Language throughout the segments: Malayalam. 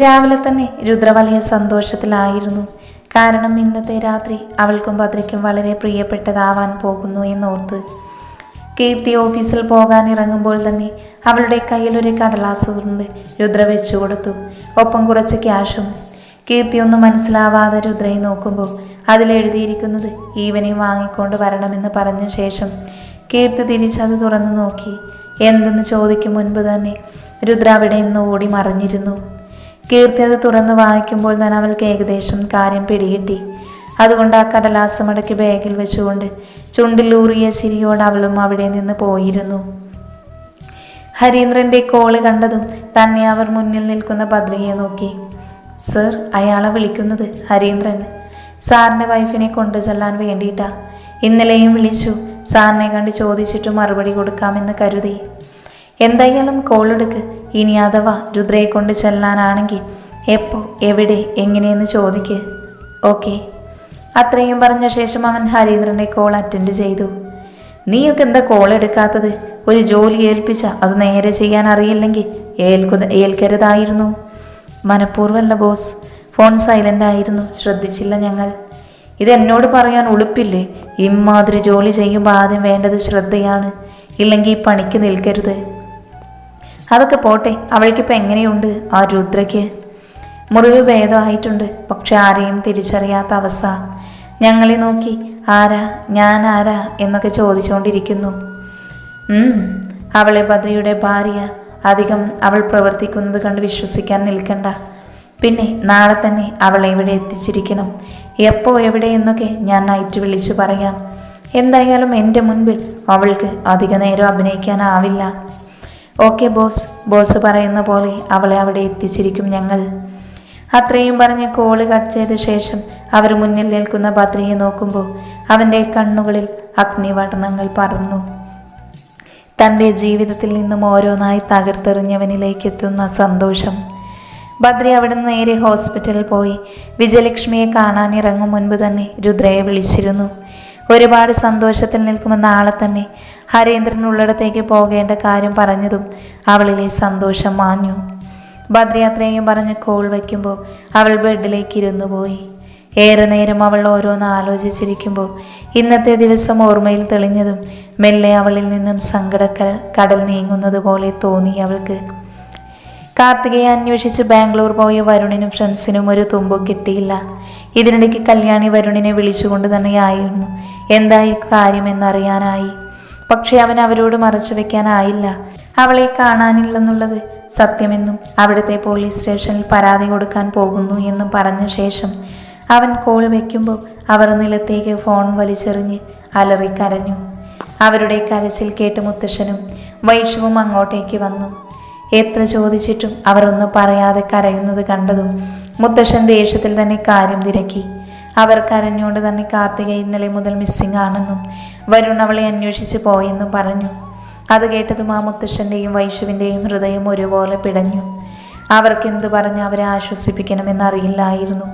രാവിലെ തന്നെ രുദ്ര വലിയ സന്തോഷത്തിലായിരുന്നു. കാരണം ഇന്നത്തെ രാത്രി അവൾക്കും ഭദ്രയ്ക്കും വളരെ പ്രിയപ്പെട്ടതാവാൻ പോകുന്നു എന്നോർത്ത്. കീർത്തി ഓഫീസിൽ പോകാൻ ഇറങ്ങുമ്പോൾ തന്നെ അവളുടെ കയ്യിലൊരു കടലാസ് കൊണ്ട് രുദ്ര വെച്ചു കൊടുത്തു. ഒപ്പം കുറച്ച് ക്യാഷും. കീർത്തി ഒന്നും മനസ്സിലാവാതെ രുദ്രയെ നോക്കുമ്പോൾ അതിലെഴുതിയിരിക്കുന്നത് ഈവനിങ് വാങ്ങിക്കൊണ്ട് വരണമെന്ന് പറഞ്ഞ ശേഷം കീർത്തി തിരിച്ചത് തുറന്നു നോക്കി. എന്തെന്ന് ചോദിക്കും മുൻപ് തന്നെ രുദ്ര അവിടെ നിന്ന് ഓടി മറിഞ്ഞിരുന്നു. കീർത്തി അത് തുറന്ന് വായിക്കുമ്പോൾ തന്നെ അവൾക്ക് ഏകദേശം കാര്യം പിടികിട്ടി. അതുകൊണ്ട് ആ കടലാസ് മടക്കി ബാഗിൽ വെച്ചുകൊണ്ട് ചുണ്ടിലൂറിയ ചിരിയോട് അവളും അവിടെ നിന്ന് പോയിരുന്നു. ഹരീന്ദ്രന്റെ കോൾ കണ്ടതും തന്നെ അവർ മുന്നിൽ നിൽക്കുന്ന ഭദ്രയെ നോക്കി. സർ അയാളെ വിളിക്കുന്നത് ഹരീന്ദ്രൻ. സാറിന്റെ വൈഫിനെ കൊണ്ടു ചെല്ലാൻ വേണ്ടിയിട്ടാ. ഇന്നലെയും വിളിച്ചു. സാറിനെ കണ്ട് ചോദിച്ചിട്ട് മറുപടി കൊടുക്കാമെന്ന് കരുതി. എന്തായാലും കോൾ എടുക്ക്? ഇനി അഥവാ രുദ്രയെ കൊണ്ട് ചെല്ലാനാണെങ്കിൽ എപ്പോ എവിടെ എങ്ങനെയെന്ന് ചോദിക്ക്. ഓക്കെ. അത്രയും പറഞ്ഞ ശേഷം അവൻ ഹരീന്ദ്രന്റെ കോൾ അറ്റൻഡ് ചെയ്തു. നീയൊക്കെ എന്താ കോൾ എടുക്കാത്തത്? ഒരു ജോലി ഏൽപ്പിച്ച അത് നേരെ ചെയ്യാൻ അറിയില്ലെങ്കിൽ ഏൽക്കു ഏൽക്കരുതായിരുന്നു. മനഃപൂർവമല്ല ബോസ്. ഫോൺ സൈലന്റ് ആയിരുന്നു. ശ്രദ്ധിച്ചില്ല ഞങ്ങൾ. ഇത് എന്നോട് പറയാൻ ഉളുപ്പില്ലേ? ഇമ്മാതിരി ജോലി ചെയ്യുമ്പോൾ ആദ്യം വേണ്ടത് ശ്രദ്ധയാണ്. ഇല്ലെങ്കിൽ ഈ പണിക്ക് നിൽക്കരുത്. അതൊക്കെ പോട്ടെ അവൾക്കിപ്പോൾ എങ്ങനെയുണ്ട് ആ രുദ്രയ്ക്ക്? മുറിവ് ഭേദമായിട്ടുണ്ട് പക്ഷെ ആരെയും തിരിച്ചറിയാത്ത അവസ്ഥ. ഞങ്ങളെ നോക്കി ആരാ ഞാൻ ആരാ? എന്നൊക്കെ ചോദിച്ചുകൊണ്ടിരിക്കുന്നു അവളെ ബദ്രിയുടെ ഭാര്യ. അധികം അവൾ പ്രവർത്തിക്കുന്നത് കണ്ട് വിശ്വസിക്കാൻ നിൽക്കണ്ട. പിന്നെ നാളെ തന്നെ അവളെ ഇവിടെ എത്തിച്ചിരിക്കണം. എപ്പോ എവിടെ എന്നൊക്കെ ഞാൻ നൈറ്റ് വിളിച്ചു പറയാം. എന്തായാലും എന്റെ മുൻപിൽ അവൾക്ക് അധിക നേരം അഭിനയിക്കാനാവില്ല. ഓക്കെ ബോസ് ബോസ് പറയുന്ന പോലെ അവളെ അവിടെ എത്തിച്ചിരിക്കും ഞങ്ങൾ. അത്രയും പറഞ്ഞ് കോൾ കട്ട് ചെയ്ത ശേഷം അവർ മുന്നിൽ നിൽക്കുന്ന ഭദ്രയെ നോക്കുമ്പോൾ അവന്റെ കണ്ണുകളിൽ അഗ്നിവടണങ്ങൾ പറന്നു. തന്റെ ജീവിതത്തിൽ നിന്നും ഓരോന്നായി തകർത്തെറിഞ്ഞവനിലേക്ക് എത്തുന്ന സന്തോഷം. ഭദ്രി അവിടെ നേരെ ഹോസ്പിറ്റലിൽ പോയി വിജയലക്ഷ്മിയെ കാണാനിറങ്ങും മുൻപ് തന്നെ രുദ്രയെ വിളിച്ചിരുന്നു. ഒരുപാട് സന്തോഷത്തിൽ നിൽക്കുമെന്ന ആളെ തന്നെ ഹരേന്ദ്രൻ ഉള്ളിടത്തേക്ക് പോകേണ്ട കാര്യം പറഞ്ഞതും അവളിലെ സന്തോഷം മാഞ്ഞു. ഭദ്രയാത്രയും പറഞ്ഞ് കോൾ വയ്ക്കുമ്പോൾ അവൾ ബെഡിലേക്ക് ഇരുന്നു പോയി. ഏറെ നേരം അവൾ ഓരോന്ന് ആലോചിച്ചിരിക്കുമ്പോൾ ഇന്നത്തെ ദിവസം ഓർമ്മയിൽ തെളിഞ്ഞതും മെല്ലെ അവളിൽ നിന്നും സങ്കടക്കൽ കടൽ നീങ്ങുന്നത് പോലെ തോന്നി അവൾക്ക്. കാർത്തികയെ അന്വേഷിച്ച് ബാംഗ്ലൂർ പോയ വരുണിനും ഫ്രണ്ട്സിനും ഒരു തുമ്പും കിട്ടിയില്ല. ഇതിനിടയ്ക്ക് കല്യാണി വരുണിനെ വിളിച്ചുകൊണ്ട് തന്നെയായിരുന്നു. എന്തായി കാര്യമെന്നറിയാനായി. പക്ഷെ അവൻ അവരോട് മറച്ചു വെക്കാനായില്ല. അവളെ കാണാനില്ലെന്നുള്ളത് സത്യമെന്നും അവിടുത്തെ പോലീസ് സ്റ്റേഷനിൽ പരാതി കൊടുക്കാൻ പോകുന്നു എന്നും പറഞ്ഞ ശേഷം അവൻ കോൾ വെക്കുമ്പോൾ അവർ നിലത്തേക്ക് ഫോൺ വലിച്ചെറിഞ്ഞ് അലറിക്കരഞ്ഞു. അവരുടെ കരച്ചിൽ കേട്ട് മുത്തശ്ശനും വൈഷവും അങ്ങോട്ടേക്ക് വന്നു. എത്ര ചോദിച്ചിട്ടും അവരൊന്നും പറയാതെ കരയുന്നത് കണ്ടതും മുത്തശ്ശൻ ദേഷ്യത്തിൽ തന്നെ കാര്യം തിരക്കി. അവർ കരഞ്ഞുകൊണ്ട് തന്നെ കാർത്തിക ഇന്നലെ മുതൽ മിസ്സിംഗ് ആണെന്നും വരുൺ അവളെ അന്വേഷിച്ച് പോയെന്നും പറഞ്ഞു. അത് കേട്ടതും ആ മുത്തശ്ശന്റെയും വൈഷുവിന്റെയും ഹൃദയം ഒരുപോലെ പിടഞ്ഞു. അവർക്കെന്തു പറഞ്ഞ് അവരെ ആശ്വസിപ്പിക്കണമെന്നറിയില്ലായിരുന്നു.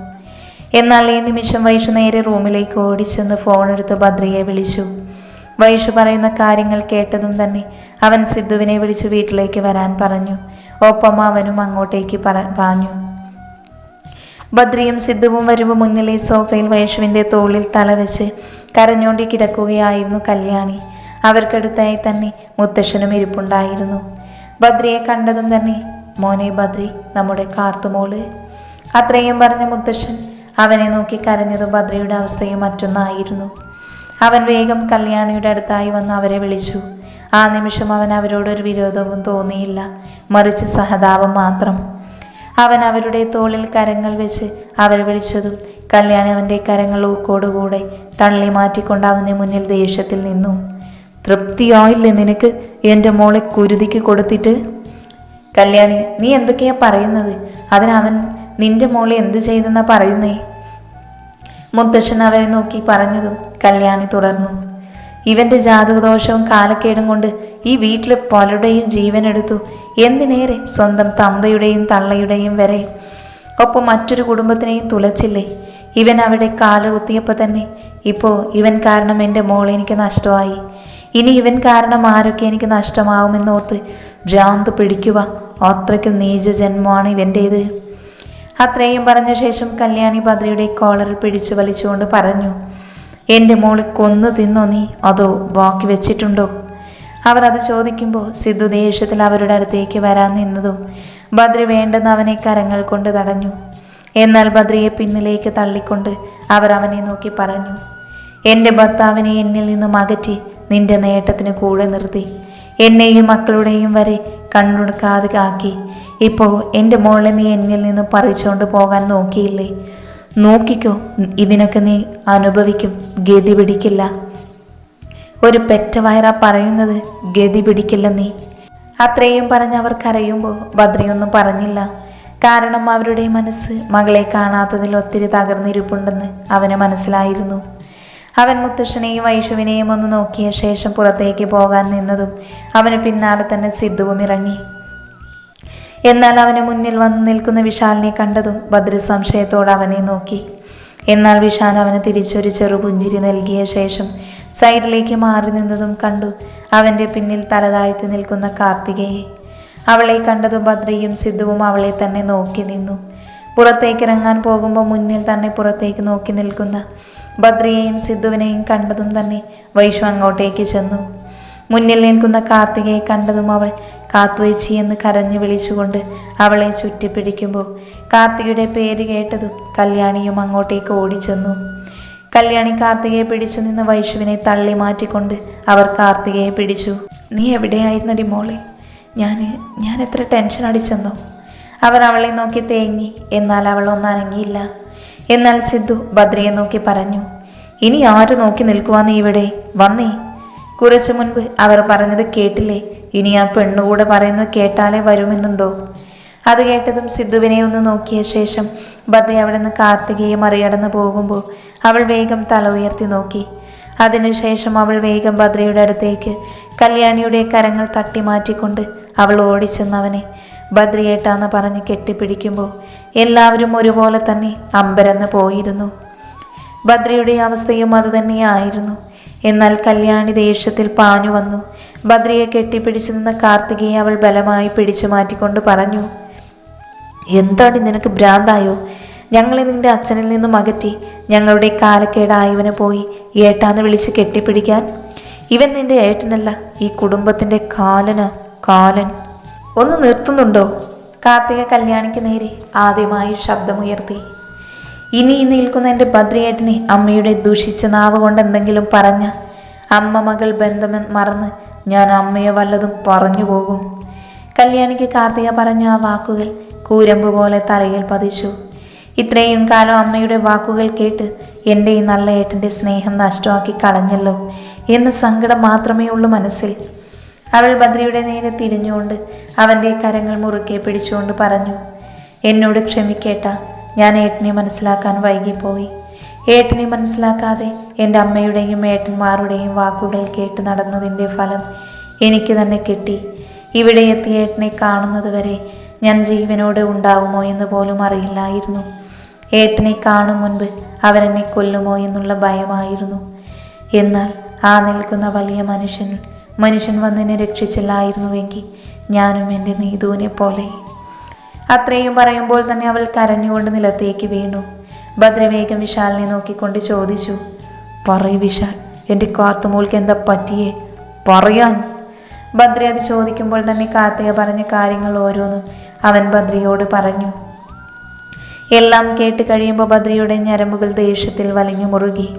എന്നാൽ ഈ നിമിഷം വൈഷു നേരെ റൂമിലേക്ക് ഓടിച്ചെന്ന് ഫോണെടുത്ത് ഭദ്രയെ വിളിച്ചു. വൈഷു പറയുന്ന കാര്യങ്ങൾ കേട്ടതും തന്നെ അവൻ സിദ്ധുവിനെ വിളിച്ച് വീട്ടിലേക്ക് വരാൻ പറഞ്ഞു. ഒപ്പം അവനും അങ്ങോട്ടേക്ക് പറ പാഞ്ഞു. ബദ്രിയും സിദ്ധുവും വരുമ്പോൾ മുന്നിലെ സോഫയിൽ വൈഷുവിന്റെ തോളിൽ തലവെച്ച് കരഞ്ഞോണ്ടി കിടക്കുകയായിരുന്നു കല്യാണി. അവർക്കടുത്തായി തന്നെ മുത്തശ്ശനും ഇരിപ്പുണ്ടായിരുന്നു. ബദ്രിയെ കണ്ടതും തന്നെ മോനെ ബദ്രി നമ്മുടെ കാർത്തുമോൾ അത്രയും പറഞ്ഞ മുത്തശ്ശൻ അവനെ നോക്കി കരഞ്ഞതും ബദ്രിയുടെ അവസ്ഥയും മറ്റൊന്നായിരുന്നു. അവൻ വേഗം കല്യാണിയുടെ അടുത്തായി വന്ന് അവരെ വിളിച്ചു. ആ നിമിഷം അവൻ അവരോടൊരു വിരോധവും തോന്നിയില്ല. മറിച്ച് സഹതാപം മാത്രം. അവൻ അവരുടെ തോളിൽ കരങ്ങൾ വെച്ച് അവരെ വിളിച്ചതും കല്യാണി അവന്റെ കരങ്ങൾ ഊക്കോടുകൂടെ തള്ളി മാറ്റിക്കൊണ്ട് അവന്റെ മുന്നിൽ ദേഷ്യത്തിൽ നിന്നു. തൃപ്തിയായില്ലേ നിനക്ക് എന്റെ മോളെ കുരുതിക്ക് കൊടുത്തിട്ട്? കല്യാണി നീ എന്തൊക്കെയാ പറയുന്നത്? അതിനവൻ നിന്റെ മോളെ എന്ത് ചെയ്തെന്നാ പറയുന്നേ? മുത്തശ്ശൻ അവരെ നോക്കി പറഞ്ഞതും കല്യാണി തുടർന്നു. ഇവന്റെ ജാതകദോഷവും കാലക്കേടും കൊണ്ട് ഈ വീട്ടിലെ പലരുടെയും ജീവനെടുത്തു എന്തിനേറെ സ്വന്തം തന്തയുടെയും തള്ളയുടെയും വരെ. ഒപ്പം മറ്റൊരു കുടുംബത്തിനെയും തുലച്ചില്ലേ? ഇവൻ അവിടെ കാലുകുത്തിയപ്പോൾ തന്നെ ഇപ്പോൾ ഇവൻ കാരണം എന്റെ മോൾ എനിക്ക് നഷ്ടമായി. ഇനി ഇവൻ കാരണം ആരൊക്കെ എനിക്ക് നഷ്ടമാവുമെന്നോർത്ത് ഭ്രാന്ത് പിടിക്കുക അത്രയ്ക്കും നീച ജന്മമാണ് ഇവന്റേത്. അത്രയും പറഞ്ഞ ശേഷം കല്യാണി ഭദ്രയുടെ കോളർ പിടിച്ചു വലിച്ചുകൊണ്ട് പറഞ്ഞു എന്റെ മോൾ കൊന്നു തിന്നോ നീ? അതോ ബാക്കി വെച്ചിട്ടുണ്ടോ? അവർ അത് ചോദിക്കുമ്പോൾ സിദ്ധു ദേഷ്യത്തിൽ അവരുടെ അടുത്തേക്ക് വരാൻ നിന്നതും ബദ്രി വേണ്ടെന്ന് അവനെ കരങ്ങൾ കൊണ്ട് തടഞ്ഞു. എന്നാൽ ബദ്രിയെ പിന്നിലേക്ക് തള്ളിക്കൊണ്ട് അവർ അവനെ നോക്കി പറഞ്ഞു എന്റെ ഭർത്താവിനെ എന്നിൽ നിന്നും അകറ്റി നിന്റെ നേട്ടത്തിന് കൂടെ നിർത്തി. എന്നെയും മക്കളുടെയും വരെ കണ്ണുടുക്കാതെ ആക്കി ഇപ്പോൾ എന്റെ മോളെ നീ എന്നിൽ നിന്ന് പറിച്ചുകൊണ്ട് പോകാൻ നോക്കിയില്ലേ? നോക്കിക്കോ ഇതിനൊക്കെ നീ അനുഭവിക്കും ഗതി പിടിക്കില്ല. ഒരു പെറ്റവയറ പറയുന്നത് ഗതി പിടിക്കില്ല നീ. അത്രയും പറഞ്ഞ് അവർ കരയുമ്പോൾ ബദ്രിയൊന്നും പറഞ്ഞില്ല. കാരണം അവരുടെ മനസ്സ് മകളെ കാണാത്തതിൽ ഒത്തിരി തകർന്നിരിപ്പുണ്ടെന്ന് അവന് മനസ്സിലായിരുന്നു. അവൻ മുത്തശ്ശനെയും വൈഷുവിനെയും ഒന്ന് നോക്കിയ ശേഷം പുറത്തേക്ക് പോകാൻ നിന്നതും അവന് പിന്നാലെ തന്നെ സിദ്ധുവും ഇറങ്ങി. എന്നാൽ അവന് മുന്നിൽ വന്ന് നിൽക്കുന്ന വിശാലിനെ കണ്ടതും ഭദ്ര സംശയത്തോടെ അവനെ നോക്കി. എന്നാൽ വിശാൽ അവന് തിരിച്ചൊരു ചെറുപുഞ്ചിരി നൽകിയ ശേഷം സൈഡിലേക്ക് മാറി നിന്നതും കണ്ടു അവന്റെ പിന്നിൽ തലതാഴ്ത്തി നിൽക്കുന്ന കാർത്തികയെ. അവളെ കണ്ടതും ഭദ്രയും സിദ്ധുവും അവളെ തന്നെ നോക്കി നിന്നു. പുറത്തേക്ക് ഇറങ്ങാൻ പോകുമ്പോൾ മുന്നിൽ തന്നെ പുറത്തേക്ക് നോക്കി നിൽക്കുന്ന ഭദ്രയെയും സിദ്ധുവിനെയും കണ്ടതും തന്നെ വൈഷു അങ്ങോട്ടേക്ക് ചെന്നു. മുന്നിൽ നിൽക്കുന്ന കാർത്തികയെ കണ്ടതും അവൾ കാത്തുവച്ചി എന്ന് കരഞ്ഞു വിളിച്ചുകൊണ്ട് അവളെ ചുറ്റിപ്പിടിക്കുമ്പോൾ കാർത്തികയുടെ പേര് കേട്ടതും കല്യാണിയും അങ്ങോട്ടേക്ക് ഓടിച്ചെന്നു. കല്യാണി കാർത്തികയെ പിടിച്ചു നിന്ന് വൈഷുവിനെ തള്ളി മാറ്റിക്കൊണ്ട് അവർ കാർത്തികയെ പിടിച്ചു. നീ എവിടെയായിരുന്നടി മോളെ? ഞാൻ ഞാൻ എത്ര ടെൻഷൻ അടിച്ചെന്നോ അവർ അവളെ നോക്കി തേങ്ങി എന്നാൽ അവൾ ഒന്നും അനങ്ങിയില്ല എന്നാൽ സിദ്ധു ബദ്രയെ നോക്കി പറഞ്ഞു ഇനി ആര് നോക്കി നിൽക്കുവാന്നീ ഇവിടെ? വന്നേ. കുറച്ചു മുൻപ് അവർ പറഞ്ഞത് കേട്ടില്ലേ? ഇനി ആ പെണ്ണുകൂടെ പറയുന്നത് കേട്ടാലേ വരുമെന്നുണ്ടോ? അത് കേട്ടതും സിദ്ധുവിനെ ഒന്ന് നോക്കിയ ശേഷം ബദ്രി അവിടെ നിന്ന് കാർത്തികയെ മറികടന്ന് പോകുമ്പോൾ അവൾ വേഗം തല ഉയർത്തി നോക്കി. അതിനുശേഷം അവൾ വേഗം ബദ്രയുടെ അടുത്തേക്ക് കല്യാണിയുടെ കരങ്ങൾ തട്ടി മാറ്റിക്കൊണ്ട് അവൾ ഓടിച്ചെന്നവനെ ബദ്രിയേട്ടാന്ന് പറഞ്ഞ് കെട്ടിപ്പിടിക്കുമ്പോൾ എല്ലാവരും ഒരുപോലെ തന്നെ അമ്പരന്ന് പോയിരുന്നു. ബദ്രിയുടെ അവസ്ഥയും അതുതന്നെയായിരുന്നു എന്നാൽ കല്യാണി ദേഷ്യത്തിൽ പാഞ്ഞു വന്നു. ബദ്രിയെ കെട്ടിപ്പിടിച്ചു നിന്ന കാർത്തികയെ അവൾ ബലമായി പിടിച്ചു മാറ്റിക്കൊണ്ട് പറഞ്ഞു എന്താണ് നിനക്ക് ഭ്രാന്തായോ? ഞങ്ങളെ നിന്റെ അച്ഛനിൽ നിന്നും അകറ്റി. ഞങ്ങളുടെ കാലക്കേടായവനെ പോയി ഏട്ടാന്ന് വിളിച്ച് കെട്ടിപ്പിടിക്കാൻ. ഇവൻ നിന്റെ ഏട്ടനല്ല ഈ കുടുംബത്തിന്റെ കാലന കാലൻ. ഒന്ന് നിർത്തുന്നുണ്ടോ? കാർത്തിക കല്യാണിക്ക് നേരെ ആദ്യമായി ശബ്ദമുയർത്തി. ഇനി നിൽക്കുന്ന എന്റെ ഭദ്രയേട്ടനെ അമ്മയുടെ ദുഷിച്ച നാവ് കൊണ്ട് എന്തെങ്കിലും പറഞ്ഞ അമ്മ മകൾ ബന്ധമെ മറന്ന് ഞാൻ അമ്മയെ വല്ലതും പറഞ്ഞു പോകും. കല്യാണിക്ക് കാർത്തിക പറഞ്ഞ ആ വാക്കുകൾ കൂരമ്പ് പോലെ തലയിൽ പതിച്ചു. ഇത്രയും കാലം അമ്മയുടെ വാക്കുകൾ കേട്ട് എന്റെ ഈ നല്ല ഏട്ടന്റെ സ്നേഹം നഷ്ടമാക്കി കളഞ്ഞല്ലോ എന്ന സങ്കടം മാത്രമേ ഉള്ളൂ മനസ്സിൽ. അവൾ ഭദ്രയുടെ നേരെ തിരിഞ്ഞുകൊണ്ട് അവന്റെ കരങ്ങൾ മുറുക്കെ പിടിച്ചുകൊണ്ട് പറഞ്ഞു എന്നോട് ക്ഷമിക്കേട്ട ഞാൻ ഏട്ടനെ മനസ്സിലാക്കാൻ വൈകിപ്പോയി. ഏട്ടനെ മനസ്സിലാക്കാതെ എന്റെ അമ്മയുടെയും ഏട്ടന്മാരുടെയും വാക്കുകൾ കേട്ട് നടന്നതിന്റെ ഫലം എനിക്ക് തന്നെ കിട്ടി. ഇവിടെ എത്തിയ ഏട്ടനെ കാണുന്നത് വരെ ഞാൻ ജീവനോടെ ഉണ്ടാവുമോ എന്ന് പോലും അറിയില്ലായിരുന്നു. ഏട്ടനെ കാണും മുൻപ് അവരെന്നെ കൊല്ലുമോ എന്നുള്ള ഭയമായിരുന്നു. എന്നാൽ ആ നിൽക്കുന്ന വലിയ മനുഷ്യൻ മനുഷ്യൻ വന്നെന്നെ രക്ഷിച്ചില്ലായിരുന്നുവെങ്കിൽ ഞാനും എന്റെ നീതുവിനെ പോലെ അത്രയും പറയുമ്പോൾ തന്നെ അവൾ കരഞ്ഞുകൊണ്ട് നിലത്തേക്ക് വീണു. ഭദ്രവേഗം വിശാലിനെ നോക്കിക്കൊണ്ട് ചോദിച്ചു പറയ് വിശാൽ എന്റെ കാർത്തുമോൾക്ക് എന്താ പറ്റിയേ? പറയാൻ. ഭദ്ര അത് ചോദിക്കുമ്പോൾ തന്നെ കാർത്തിക പറഞ്ഞ കാര്യങ്ങൾ ഓരോന്നും അവൻ ഭദ്രയോട് പറഞ്ഞു. എല്ലാം കേട്ട് കഴിയുമ്പോൾ ഭദ്രയുടെ ഞരമ്പുകൾ ദേഷ്യത്തിൽ വലിഞ്ഞു മുറുകി.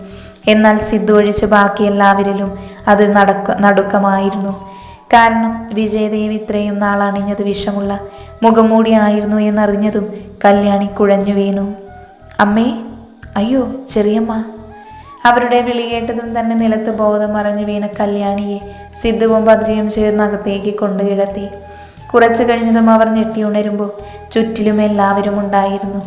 എന്നാൽ സിദ്ധു ഒഴിച്ച് ബാക്കി എല്ലാവരിലും അത് നടക്ക നടുക്കമായിരുന്നു. കാരണം വിജയദേവി ഇത്രയും നാൾ അണിഞ്ഞത് വിഷമുള്ള മുഖംമൂടിയായിരുന്നു എന്നറിഞ്ഞതും കല്യാണി കുഴഞ്ഞു വീണു. അമ്മേ അയ്യോ ചെറിയമ്മ. അവരുടെ വിളി കേട്ടതും തന്നെ നിലത്ത് ബോധം മറഞ്ഞു വീണ കല്യാണിയെ സിദ്ധുവും ഭദ്രയും ചേർന്ന് അകത്തേക്ക് കൊണ്ടു കിടത്തി. കുറച്ചു കഴിഞ്ഞതും അവർ ഞെട്ടി ഉണരുമ്പോൾ ചുറ്റിലും എല്ലാവരും ഉണ്ടായിരുന്നു.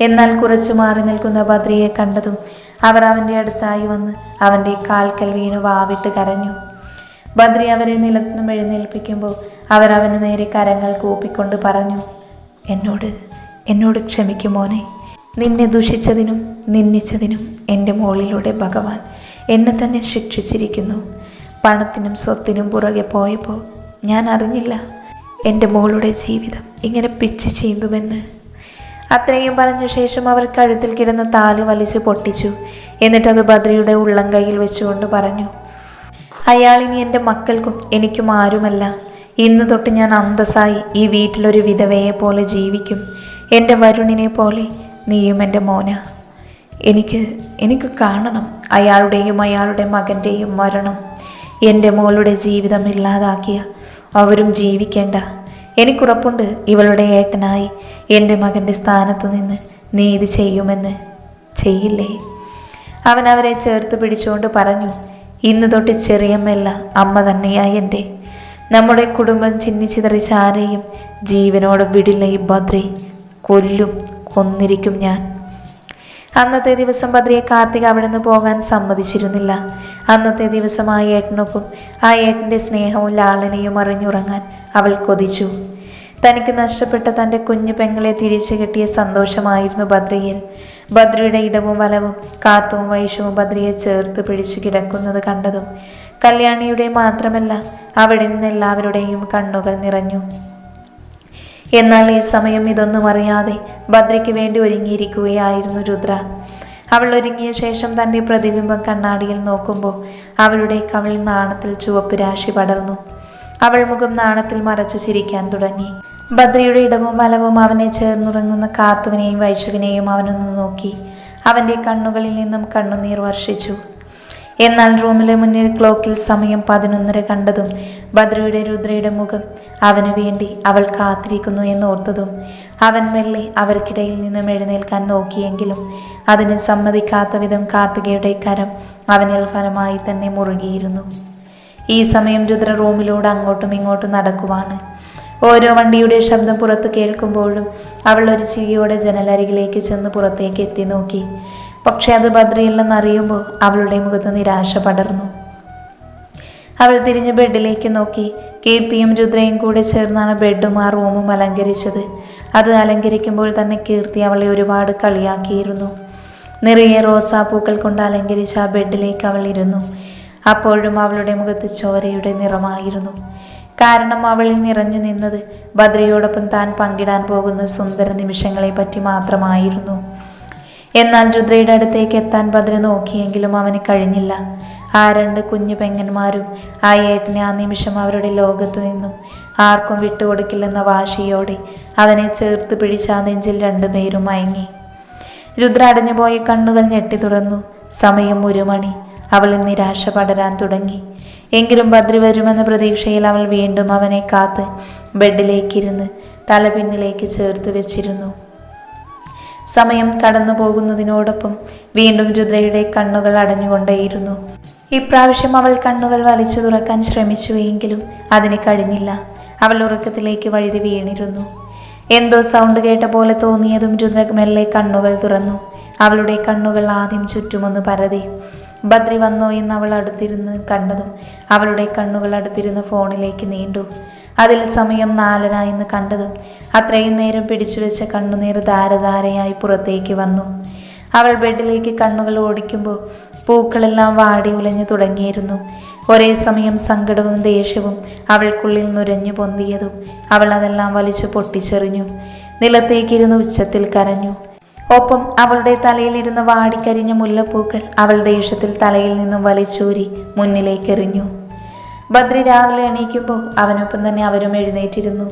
എന്നാൽ കുറച്ചു മാറി നിൽക്കുന്ന ഭദ്രയെ കണ്ടതും അവർ അവന്റെ അടുത്തായി വന്ന് അവന്റെ കാൽക്കൽ വീണു വാവിട്ട് കരഞ്ഞു. ബദ്രി അവരെ നിലത്തുനിന്നും എഴുന്നേൽപ്പിക്കുമ്പോൾ അവരവന് നേരെ കരങ്ങൾ കൂപ്പിക്കൊണ്ട് പറഞ്ഞു എന്നോട് എന്നോട് ക്ഷമിക്കുമോനെ നിന്നെ ദുഷിച്ചതിനും നിന്ദിച്ചതിനും എന്റെ മോളിലൂടെ ഭഗവാൻ എന്നെ തന്നെ ശിക്ഷിച്ചിരിക്കുന്നു. പണത്തിനും സ്വത്തിനും പുറകെ പോയപ്പോൾ ഞാൻ അറിഞ്ഞില്ല എന്റെ മോളുടെ ജീവിതം ഇങ്ങനെ പിച്ച് ചീന്തുമെന്ന്. അത്രയും പറഞ്ഞ ശേഷം അവർ കഴുത്തിൽ കിടന്ന താൽ വലിച്ചു പൊട്ടിച്ചു. എന്നിട്ടത് ബദ്രിയുടെ ഉള്ളം കൈയിൽ വെച്ചുകൊണ്ട് പറഞ്ഞു അയാൾ ഇനി എന്റെ മക്കൾക്കും എനിക്കും ആരുമല്ല. ഇന്ന് തൊട്ട് ഞാൻ അന്തസ്സായി ഈ വീട്ടിലൊരു വിധവയെ പോലെ ജീവിക്കും. എന്റെ വരുണിനെ പോലെ നീയും എന്റെ മോന. എനിക്ക് എനിക്ക് കാണണം അയാളുടെയും അയാളുടെ മകന്റെയും മരണം. എന്റെ മോളുടെ ജീവിതം ഇല്ലാതാക്കിയ അവരും ജീവിക്കേണ്ട. എനിക്കുറപ്പുണ്ട് ഇവളുടെ ഏട്ടനായി എന്റെ മകന്റെ സ്ഥാനത്ത് നിന്ന് നീ ഇത് ചെയ്യുമെന്ന്. ചെയ്യില്ലേ? അവൻ അവരെ ചേർത്ത് പിടിച്ചുകൊണ്ട് പറഞ്ഞു ഇന്ന് തൊട്ട് ചെറിയമ്മല്ല അമ്മ തന്നെയായി എന്റെ. നമ്മുടെ കുടുംബം ചിന്നിച്ചിതറിച്ച ആരെയും ജീവനോടെ വിടില്ല ഈ ഭദ്രി കൊല്ലും കൊന്നിരിക്കും ഞാൻ. അന്നത്തെ ദിവസം ബദ്രിയെ കാർത്തിക അവിടെ നിന്ന് പോകാൻ സമ്മതിച്ചിരുന്നില്ല. അന്നത്തെ ദിവസം ആ ഏട്ടനൊപ്പം ആ ഏട്ടന്റെ സ്നേഹവും ലാളനയും അറിഞ്ഞുറങ്ങാൻ അവൾ കൊതിച്ചു. തനിക്ക് നഷ്ടപ്പെട്ട തന്റെ കുഞ്ഞു പെങ്ങളെ തിരിച്ചു കിട്ടിയ സന്തോഷമായിരുന്നു ബദ്രിയിൽ ബദ്രിയുടെ ഇടവും വലവും കാത്തും വൈഷവും ബദ്രിയെ ചേർത്ത് പിടിച്ചു കിടക്കുന്നത് കണ്ടതും കല്യാണിയുടെ മാത്രമല്ല അവിടെ നിന്ന് എല്ലാവരുടെയും കണ്ണുകൾ നിറഞ്ഞു. എന്നാൽ ഈ സമയം ഇതൊന്നും അറിയാതെ ഭദ്രയ്ക്ക് വേണ്ടി ഒരുങ്ങിയിരിക്കുകയായിരുന്നു രുദ്ര. അവൾ ഒരുങ്ങിയ ശേഷം തന്റെ പ്രതിബിംബം കണ്ണാടിയിൽ നോക്കുമ്പോൾ അവളുടെ കവിൾ നാണത്തിൽ ചുവപ്പ് രാശി പടർന്നു. അവൾ മുഖം നാണത്തിൽ മറച്ചു ചിരിക്കാൻ തുടങ്ങി. ഭദ്രയുടെ ഇടവും വലവും അവനെ ചേർന്നുറങ്ങുന്ന കാത്തുവിനെയും വൈഷുവിനെയും അവനൊന്ന് നോക്കി. അവന്റെ കണ്ണുകളിൽ നിന്നും കണ്ണുനീർ വർഷിച്ചു. എന്നാൽ റൂമിലെ മുന്നിൽ ക്ലോക്കിൽ സമയം പതിനൊന്നര കണ്ടതും ഭദ്രയുടെ രുദ്രയുടെ മുഖം അവന് വേണ്ടി അവൾ കാത്തിരിക്കുന്നു എന്നോർത്തതും അവൻ മെല്ലെ അവർക്കിടയിൽ നിന്നും എഴുന്നേൽക്കാൻ നോക്കിയെങ്കിലും അതിന് സമ്മതിക്കാത്ത വിധം കാർത്തികയുടെ കരം അവനിൽ ഫലമായി തന്നെ മുറുകിയിരുന്നു. ഈ സമയം രുദ്ര റൂമിലൂടെ അങ്ങോട്ടും ഇങ്ങോട്ടും നടക്കുവാണ്. ഓരോ വണ്ടിയുടെ ശബ്ദം പുറത്ത് കേൾക്കുമ്പോഴും അവൾ ഒരു ചിരിയോടെ ജനലരികിലേക്ക് ചെന്ന് പുറത്തേക്ക് എത്തി നോക്കി. പക്ഷേ അത് ഭദ്രയില്ലെന്നറിയുമ്പോൾ അവളുടെ മുഖത്ത് നിരാശ പടർന്നു. അവൾ തിരിഞ്ഞ് ബെഡിലേക്ക് നോക്കി. കീർത്തിയും രുദ്രയും കൂടെ ചേർന്നാണ് ബെഡും ആ റൂമും അലങ്കരിച്ചത്. അത് അലങ്കരിക്കുമ്പോൾ തന്നെ കീർത്തി അവളെ ഒരുപാട് കളിയാക്കിയിരുന്നു. നിറയെ റോസാപ്പൂക്കൾ കൊണ്ട് അലങ്കരിച്ച ആ ബെഡിലേക്ക് അവൾ ഇരുന്നു. അപ്പോഴും അവളുടെ മുഖത്ത് ചോരയുടെ നിറമായിരുന്നു. കാരണം അവളിൽ നിറഞ്ഞു നിന്നത്. ഭദ്രയോടൊപ്പം താൻ പങ്കിടാൻ പോകുന്ന സുന്ദര നിമിഷങ്ങളെ പറ്റി മാത്രമായിരുന്നു. എന്നാൽ രുദ്രയുടെ അടുത്തേക്ക് എത്താൻ ഭദ്ര നോക്കിയെങ്കിലും അവന് കഴിഞ്ഞില്ല. ആ രണ്ട് കുഞ്ഞു പെങ്ങന്മാരും ആ ഏട്ടനെ ആ നിമിഷം അവരുടെ ലോകത്ത് നിന്നും ആർക്കും വിട്ടുകൊടുക്കില്ലെന്ന വാശിയോടെ അവനെ ചേർത്ത് പിടിച്ച ആ നെഞ്ചിൽ രണ്ടുപേരും മയങ്ങി. രുദ്ര അടഞ്ഞുപോയ കണ്ണുകൾ ഞെട്ടി തുറന്നു. സമയം ഒരു മണി. അവളിൽ നിരാശ പടരാൻ തുടങ്ങി. എങ്കിലും ഭദ്രി വരുമെന്ന പ്രതീക്ഷയിൽ അവൾ വീണ്ടും അവനെ കാത്ത് ബെഡിലേക്കിരുന്ന് തല പിന്നിലേക്ക് ചേർത്ത് വെച്ചിരുന്നു. സമയം കടന്നു പോകുന്നതിനോടൊപ്പം വീണ്ടും രുദ്രയുടെ കണ്ണുകൾ അടഞ്ഞുകൊണ്ടേയിരുന്നു. ഇപ്രാവശ്യം അവൾ കണ്ണുകൾ വലിച്ചു തുറക്കാൻ ശ്രമിച്ചുവെങ്കിലും അതിന് കഴിഞ്ഞില്ല. അവൾ ഉറക്കത്തിലേക്ക് വഴുതി വീണിരുന്നു. എന്തോ സൗണ്ട് കേട്ട പോലെ തോന്നിയതും രുദ്ര മെല്ലെ കണ്ണുകൾ തുറന്നു. അവളുടെ കണ്ണുകൾ ആദ്യം ചുറ്റുമൊന്ന് പരതി. ബദ്രി വന്നോ എന്ന് അവൾ അടുത്തിരുന്ന് കണ്ടതും അവളുടെ കണ്ണുകൾ അടുത്തിരുന്ന് ഫോണിലേക്ക് നീണ്ടു. അതിൽ സമയം നാലര എന്ന് കണ്ടതും അത്രയും നേരം പിടിച്ചു വെച്ച കണ്ണുനീർ ധാരധാരയായി പുറത്തേക്ക് വന്നു. അവൾ ബെഡിലേക്ക് കണ്ണുകൾ ഓടിക്കുമ്പോൾ പൂക്കളെല്ലാം വാടി ഉലഞ്ഞു തുടങ്ങിയിരുന്നു. ഒരേ സമയം സങ്കടവും ദേഷ്യവും അവൾക്കുള്ളിൽ നുരഞ്ഞു പൊന്തിയതും അവൾ അതെല്ലാം വലിച്ചു പൊട്ടിച്ചെറിഞ്ഞു. നിലത്തേക്കിരുന്ന് ഉച്ചത്തിൽ കരഞ്ഞു. ഒപ്പം അവളുടെ തലയിലിരുന്ന വാടിക്കരിഞ്ഞ മുല്ലപ്പൂക്കൾ അവൾ ദേഷ്യത്തിൽ തലയിൽ നിന്നും വലിച്ചൂരി മുന്നിലേക്കെറിഞ്ഞു ബദ്രി രാവിലെ എണീക്കുമ്പോൾ അവനൊപ്പം തന്നെ അവരും എഴുന്നേറ്റിരുന്നു.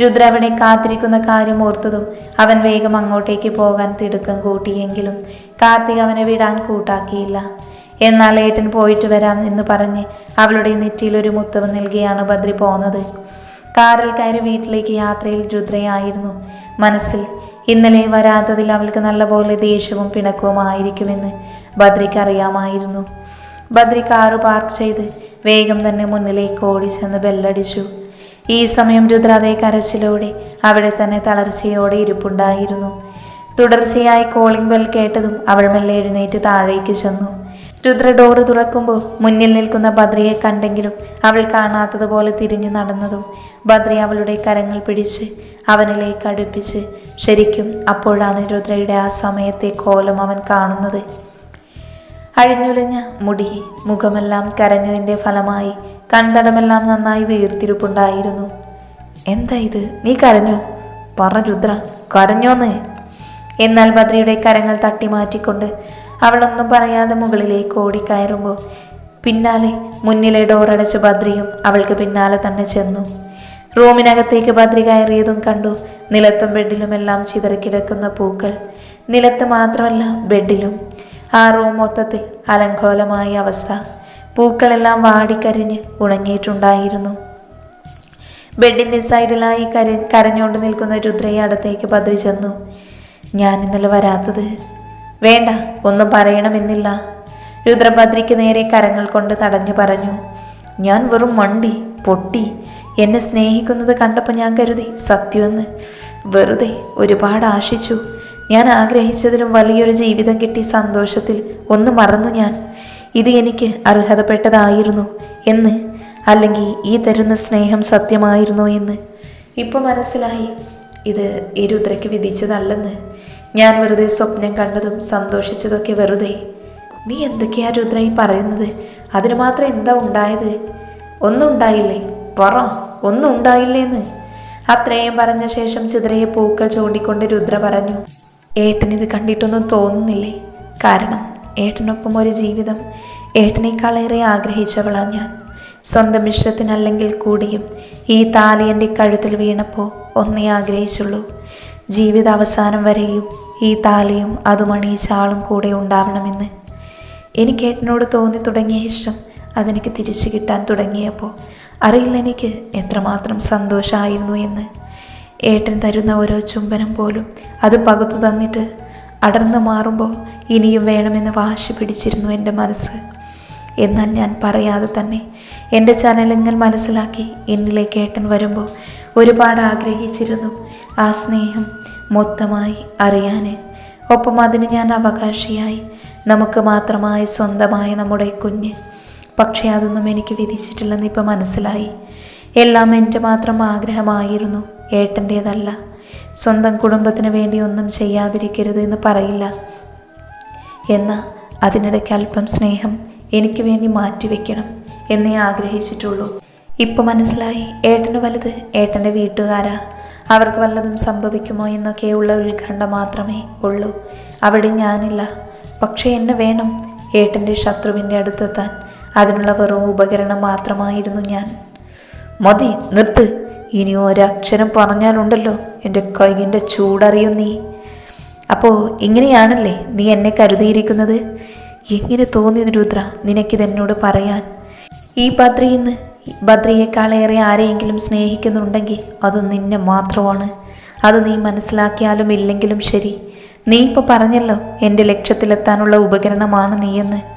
രുദ്ര അവിടെ കാത്തിരിക്കുന്ന കാര്യം ഓർത്തതും അവൻ വേഗം അങ്ങോട്ടേക്ക് പോകാൻ തിടുക്കം കൂട്ടിയെങ്കിലും കാർത്തിക് അവനെ വിടാൻ കൂട്ടാക്കിയില്ല. എന്നാൽ ഏട്ടൻ പോയിട്ട് വരാം എന്ന് പറഞ്ഞ് അവളുടെ നെറ്റിയിൽ ഒരു മുത്തവ് നൽകിയാണ് ബദ്രി പോന്നത്. കാറിൽ കയറി വീട്ടിലേക്ക് യാത്രയിൽ രുദ്രയായിരുന്നു. മനസ്സിൽ ഇന്നലെ വരാത്തതിൽ അവൾക്ക് നല്ലപോലെ ദേഷ്യവും പിണക്കവും ആയിരിക്കുമെന്ന് ബദ്രിക്ക് അറിയാമായിരുന്നു. ബദ്രി കാറ് പാർക്ക് ചെയ്ത് വേഗം തന്നെ മുന്നിലേക്ക് ഓടി ചെന്ന് ബെല്ലടിച്ചു. ഈ സമയം രുദ്ര അതേ കരച്ചിലോടെ അവിടെ തന്നെ തളർച്ചയോടെ ഇരിപ്പുണ്ടായിരുന്നു. തുടർച്ചയായി കോളിംഗ് ബെൽ കേട്ടതും അവൾ മെല്ലെ എഴുന്നേറ്റ് താഴേക്ക് ചെന്നു. രുദ്ര ഡോറ് തുറക്കുമ്പോൾ മുന്നിൽ നിൽക്കുന്ന ബദ്രിയെ കണ്ടെങ്കിലും അവൾ കാണാത്തതുപോലെ തിരിഞ്ഞു നടന്നതും ബദ്രി അവളുടെ കരങ്ങൾ പിടിച്ച് അവനിലേക്ക് അടുപ്പിച്ച് ശരിക്കും അപ്പോഴാണ് രുദ്രയുടെ ആ സമയത്തെ കോലം അവൻ കാണുന്നത്. അഴിഞ്ഞുലഞ്ഞ മുടി മുഖമെല്ലാം കരഞ്ഞതിന്റെ ഫലമായി കൺതടമെല്ലാം നന്നായി വീർത്തിരിപ്പുണ്ടായിരുന്നു എന്താ ഇത്? നീ കരഞ്ഞോ? പറ രുദ്ര കരഞ്ഞോന്ന്. എന്നാൽ ബദ്രിയുടെ കരങ്ങൾ തട്ടി മാറ്റിക്കൊണ്ട് അവളൊന്നും പറയാതെ മുകളിലേക്ക് ഓടിക്കയറുമ്പോൾ പിന്നാലെ മുന്നിലെ ഡോറടച്ച് ബദ്രിയും അവൾക്ക് പിന്നാലെ തന്നെ ചെന്നു. റൂമിനകത്തേക്ക് ബദ്രി കയറിയതും കണ്ടു നിലത്തും ബെഡിലുമെല്ലാം ചിതറിക്കിടക്കുന്ന പൂക്കൾ. നിലത്ത് മാത്രമല്ല ബെഡിലും. ആ റൂം മൊത്തത്തിൽ അലങ്കോലമായ അവസ്ഥ. പൂക്കളെല്ലാം വാടിക്കരിഞ്ഞ് ഉണങ്ങിയിട്ടുണ്ടായിരുന്നു. ബെഡിന്റെ സൈഡിലായി കര കരഞ്ഞുകൊണ്ട് നിൽക്കുന്ന രുദ്രയെ അടുത്തേക്ക് പതിരി ചെന്നു. ഞാൻ ഇന്നലെ വരാത്തത്. വേണ്ട ഒന്നും പറയണമെന്നില്ല. രുദ്രഭദ്രിക്ക് നേരെ കരങ്ങൾ കൊണ്ട് തടഞ്ഞു പറഞ്ഞു. ഞാൻ വെറും മണ്ടി പൊട്ടി എന്നെ സ്നേഹിക്കുന്നത് കണ്ടപ്പോൾ ഞാൻ കരുതി സത്യമെന്ന് വെറുതെ ഒരുപാട് ആശിച്ചു. ഞാൻ ആഗ്രഹിച്ചതിലും വലിയൊരു ജീവിതം കിട്ടി സന്തോഷത്തിൽ. ഒന്ന് മറന്നു ഞാൻ. ഇത് എനിക്ക് അർഹതപ്പെട്ടതായിരുന്നു എന്ന് അല്ലെങ്കിൽ ഈ തരുന്ന സ്നേഹം സത്യമായിരുന്നോ എന്ന്. ഇപ്പോൾ മനസ്സിലായി. ഇത് ഈ രുദ്രയ്ക്ക് വിധിച്ചതല്ലെന്ന്. ഞാൻ വെറുതെ സ്വപ്നം കണ്ടതും സന്തോഷിച്ചതൊക്കെ വെറുതെ. നീ എന്തൊക്കെയാ രുദ്ര ഈ പറയുന്നത്? അതിന് മാത്രം എന്താ ഉണ്ടായത്? ഒന്നും ഉണ്ടായില്ലേ? പറ. ഒന്നും ഉണ്ടായില്ലേന്ന്? അത്രയും പറഞ്ഞ ശേഷം ചിതറയെ പൂക്കൾ ചൂണ്ടിക്കൊണ്ട് രുദ്ര പറഞ്ഞു ഏട്ടനിത് കണ്ടിട്ടൊന്നും തോന്നുന്നില്ലേ? കാരണം ഏട്ടനൊപ്പം ഒരു ജീവിതം ഏട്ടനേക്കാളേറെ ആഗ്രഹിച്ചവളാണ് ഞാൻ. സ്വന്തം ഇഷ്ടത്തിനല്ലെങ്കിൽ കൂടിയും ഈ താലി എന്റെ കഴുത്തിൽ വീണപ്പോൾ ഒന്നേ ആഗ്രഹിച്ചുള്ളൂ. ജീവിത അവസാനം വരെയും ഈ താലിയും അതും ആളും കൂടെ ഉണ്ടാവണമെന്ന്. എനിക്ക് ഏട്ടനോട് തോന്നി തുടങ്ങിയ ഇഷ്ടം അതെനിക്ക് തിരിച്ചു കിട്ടാൻ തുടങ്ങിയപ്പോൾ അറിയില്ല എനിക്ക് എത്രമാത്രം സന്തോഷമായിരുന്നു എന്ന്. ഏട്ടൻ തരുന്ന ഓരോ ചുംബനം പോലും അത് പകുത്തു തന്നിട്ട് അടർന്നു മാറുമ്പോൾ ഇനിയും വേണമെന്ന് വാശി പിടിച്ചിരുന്നു എന്റെ മനസ്സ്. എന്നാൽ ഞാൻ പറയാതെ തന്നെ എന്റെ ചാനലുകൾ മനസ്സിലാക്കി എന്നിലേക്ക് ഏട്ടൻ വരുമ്പോൾ ഒരുപാട് ആഗ്രഹിച്ചിരുന്നു ആ സ്നേഹം മൊത്തമായി അറിയാൻ ഒപ്പം അതിന് ഞാൻ അവകാശിയായി. നമുക്ക് മാത്രമായി സ്വന്തമായ നമ്മുടെ കുഞ്ഞ് പക്ഷേ അതൊന്നും എനിക്ക് വിധിച്ചിട്ടില്ലെന്ന് ഇപ്പം മനസ്സിലായി. എല്ലാം എന്റെ മാത്രം ആഗ്രഹമായിരുന്നു. ഏട്ടന്റേതല്ല. സ്വന്തം കുടുംബത്തിന് വേണ്ടി ഒന്നും ചെയ്യാതിരിക്കരുത് എന്ന് പറയില്ല. എന്നാൽ അതിനിടയ്ക്ക് അല്പം സ്നേഹം എനിക്ക് വേണ്ടി മാറ്റിവെക്കണം എന്നേ ആഗ്രഹിച്ചിട്ടുള്ളൂ. ഇപ്പം മനസ്സിലായി ഏട്ടന് വലുത് ഏട്ടന്റെ വീട്ടുകാരാ. അവർക്ക് വല്ലതും സംഭവിക്കുമോ എന്നൊക്കെയുള്ള ഉത്കണ്ഠ മാത്രമേ ഉള്ളൂ. അവിടെ ഞാനില്ല. പക്ഷേ എന്നെ വേണം ഏട്ടന്റെ ശത്രുവിന്റെ അടുത്തെത്താൻ. അതിനുള്ള വെറും ഉപകരണം മാത്രമായിരുന്നു ഞാൻ. മതി നിർത്ത്. ഇനി ഒരക്ഷരം പറഞ്ഞാലുണ്ടല്ലോ എന്റെ കൈയിന്റെ ചൂടറിയും നീ. അപ്പോൾ ഇങ്ങനെയാണല്ലേ നീ എന്നെ കരുതിയിരിക്കുന്നത്? എങ്ങനെ തോന്നി രുദ്ര നിനക്കിതെന്നോട് പറയാൻ? ഈ ബദ്രിന്ന് ബദ്രിയേക്കാളേറെ ആരെയെങ്കിലും സ്നേഹിക്കുന്നുണ്ടെങ്കിൽ അത് നിന്നെ മാത്രമാണ്. അത് നീ മനസ്സിലാക്കിയാലും ഇല്ലെങ്കിലും ശരി. നീ ഇപ്പോൾ പറഞ്ഞല്ലോ എന്റെ ലക്ഷ്യത്തിലെത്താനുള്ള ഉപകരണമാണ് നീയെന്ന്.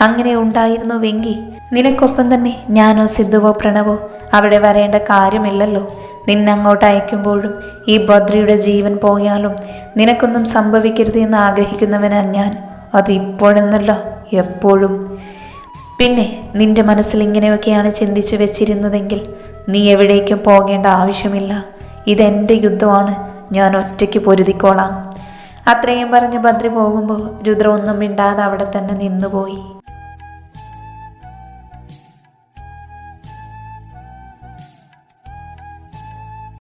അങ്ങനെ ഉണ്ടായിരുന്നുവെങ്കിൽ നിനക്കൊപ്പം തന്നെ ഞാനോ സിദ്ധുവോ പ്രണവോ അവിടെ വരേണ്ട കാര്യമില്ലല്ലോ. നിന്നങ്ങോട്ട് അയക്കുമ്പോഴും ഈ ഭദ്രയുടെ ജീവൻ പോയാലും നിനക്കൊന്നും സംഭവിക്കരുത് എന്ന് ആഗ്രഹിക്കുന്നവനാ ഞാൻ. അത് ഇപ്പോഴെന്നല്ല എപ്പോഴും. പിന്നെ നിന്റെ മനസ്സിൽ ഇങ്ങനെയൊക്കെയാണ് ചിന്തിച്ചു വെച്ചിരുന്നതെങ്കിൽ നീ എവിടേക്കും പോകേണ്ട ആവശ്യമില്ല. ഇതെന്റെ യുദ്ധമാണ്. ഞാൻ ഒറ്റയ്ക്ക് പൊരുതിക്കോളാം. അത്രയും പറഞ്ഞ് ഭദ്രി പോകുമ്പോൾ രുദ്ര ഒന്നും മിണ്ടാതെ അവിടെ തന്നെ നിന്നുപോയി.